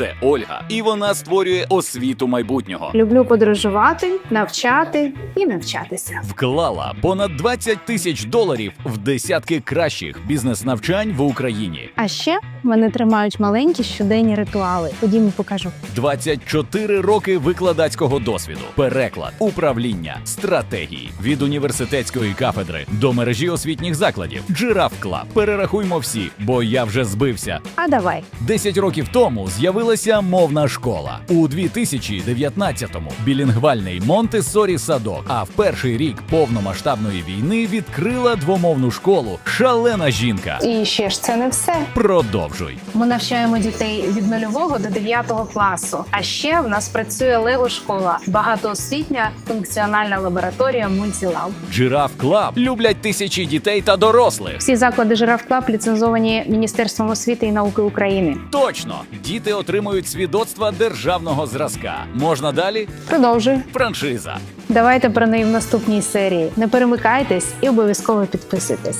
Це Ольга, і вона створює освіту майбутнього. Люблю подорожувати, навчати і навчатися. Вклала понад 20 тисяч доларів в десятки кращих бізнес-навчань в Україні. А ще мене тримають маленькі щоденні ритуали. Ходімо, покажу. 24 роки викладацького досвіду, переклад, управління, стратегії від університетської кафедри до мережі освітніх закладів. Джираф Клаб. Перерахуймо всі, бо я вже збився. А давай. 10 років тому з'явилася мовна школа. У 2019-му білінгвальний Монтессорі садок. А в перший рік повномасштабної війни відкрила двомовну школу Шалена жінка. І ще ж це не все. Продовжуй. Ми навчаємо дітей від нульового до 9 класу. А ще в нас працює Лего школа, багатоосвітня функціональна лабораторія Мультілаб. Джираф Клаб люблять тисячі дітей та дорослих. Всі заклади Жираф Клаб ліцензовані Міністерством освіти і науки України. Точно, діти отримують свідоцтва державного зразка. Можна далі? Продовжуй. Франшиза. Давайте про неї в наступній серії. Не перемикайтесь і обов'язково підписуйтесь.